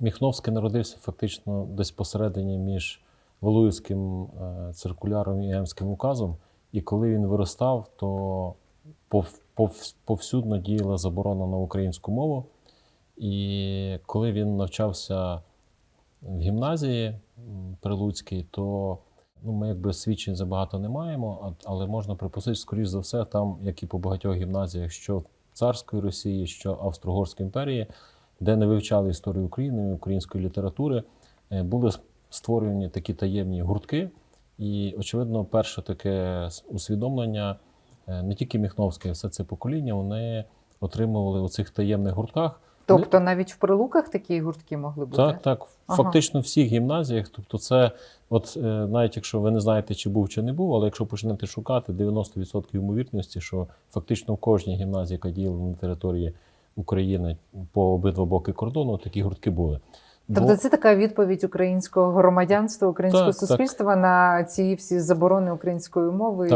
Міхновський народився фактично десь посередині між Валуївським е, циркуляром і Емським указом. І коли він виростав, то пов, пов, повсюдно діяла заборона на українську мову. І коли він навчався в гімназії Прилуцькій, то ну, ми якби свідчень забагато не маємо, але можна припустити, скоріш за все, там, як і по багатьох гімназіях, що царської Росії, що Австро-Угорської імперії, де не вивчали історію України, української літератури, е, були створені такі таємні гуртки. І, очевидно, перше таке усвідомлення е, не тільки Міхновське, а все це покоління, вони отримували у цих таємних гуртках. Тобто навіть в прилуках такі гуртки могли бути? Так, так. Ага. Фактично в всіх гімназіях. Тобто, це, от е, навіть якщо ви не знаєте, чи був чи не був, але якщо почнете шукати, 90% ймовірності, що фактично в кожній гімназії, яка діяла на території України по обидва боки кордону, такі гуртки були. Тобто це така відповідь українського громадянства, українського Так, так. суспільства на ці всі заборони української мови Так.